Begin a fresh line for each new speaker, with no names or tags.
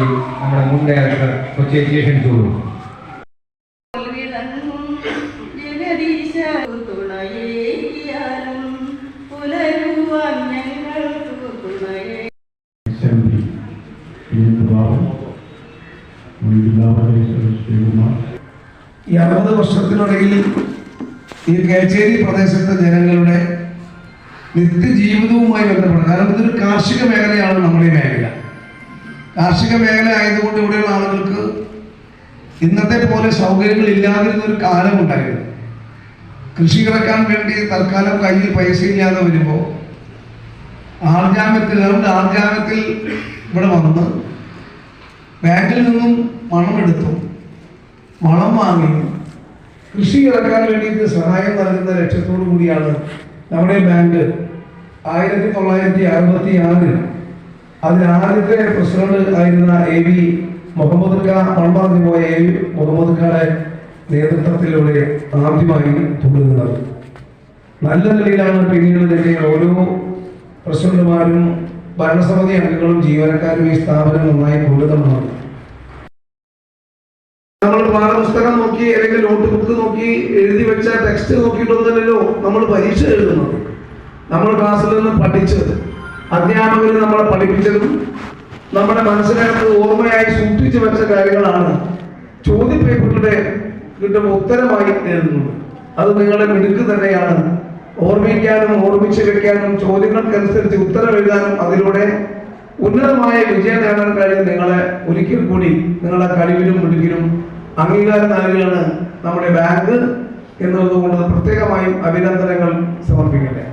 നമ്മുടെ മുൻ ഡയറക്ടർ
ഭാഗം ശ്രീകുമാർ.
ഈ അറുപത് വർഷത്തിനിടയിൽ ഈ കേച്ചേരി പ്രദേശത്തെ ജനങ്ങളുടെ നിത്യജീവിതവുമായി ബന്ധപ്പെടുന്നത് കാരണം ഇതൊരു കാർഷിക മേഖലയാണ് നമ്മുടെ ഈ മേഖല. കാർഷിക മേഖല ആയതുകൊണ്ട് ഇവിടെയുള്ള ആളുകൾക്ക് ഇന്നത്തെ പോലെ സൗകര്യങ്ങൾ ഇല്ലാതിരുന്ന ഒരു കാലമുണ്ടായിരുന്നു കൃഷി ഇറക്കാൻ വേണ്ടി തൽക്കാലം കയ്യിൽ പൈസ ഇല്ലാതെ വരുമ്പോൾ ആർജാമ്യത്തിൽ അതുകൊണ്ട് ആർജാമ്യത്തിൽ ഇവിടെ വന്ന് ബാങ്കിൽ നിന്നും പണം എടുത്തു. വളം വാങ്ങി. കൃഷി ഇറക്കാൻ വേണ്ടിയിട്ട് സഹായം നൽകുന്ന ലക്ഷ്യത്തോടു കൂടിയാണ് നമ്മുടെ ബാങ്ക്. ആയിരത്തി തൊള്ളായിരത്തി അറുപത്തി ആറിൽ അതിൽ ആദ്യത്തെ പ്രസിഡന്റ് ആയിരുന്ന എ വി മുഹമ്മദ് ഖാ മൺമറഞ്ഞു പോയ എ വി മുഹമ്മദ് ഖാന്റെ നേതൃത്വത്തിലൂടെ ആദ്യമായി തുടരുന്നത് നല്ല നിലയിലാണ് പിന്നീട് തന്നെ ഓരോ പ്രസിഡന്റുമാരും ഭരണസമിതി അംഗങ്ങളും ജീവനക്കാരും ഈ സ്ഥാപനം നന്നായി കൊണ്ടുവന്നത് നമ്മൾ പാഠപുസ്തകം നോക്കി അല്ലെങ്കിൽ നോട്ട് ബുക്ക് നോക്കി എഴുതി വെച്ച ടെക്സ്റ്റ് നോക്കിയിട്ടൊന്നുമല്ലല്ലോ നമ്മൾ പരീക്ഷ എഴുതുന്നത്. നമ്മൾ ക്ലാസ്സിൽ നിന്ന് പഠിച്ചത്. അധ്യാപകർ നമ്മളെ പഠിപ്പിച്ചതും നമ്മുടെ മനസ്സിനകത്ത് ഓർമ്മയായി സൂക്ഷിച്ചു വെച്ച കാര്യങ്ങളാണ് ചോദ്യ പേപ്പറുടെ കിട്ടുന്ന ഉത്തരമായി എഴുതുന്നത്. അത് നിങ്ങളുടെ മിടുക്ക് തന്നെയാണ്. ഓർമ്മിക്കാനും ഓർമ്മിച്ചു വെക്കാനും ചോദ്യങ്ങൾക്കനുസരിച്ച് ഉത്തരം എഴുതാനും അതിലൂടെ ഉന്നതമായ വിജയം നേടാൻ കഴിയും നിങ്ങളെ. ഒരിക്കൽ കൂടി നിങ്ങളുടെ കഴിവിലും മിടുക്കിലും അംഗീകാരം നൽകുകയാണ് നമ്മുടെ ബാങ്ക് എന്നുള്ളതുകൊണ്ട് പ്രത്യേകമായും അഭിനന്ദനങ്ങൾ സമർപ്പിക്കുന്നു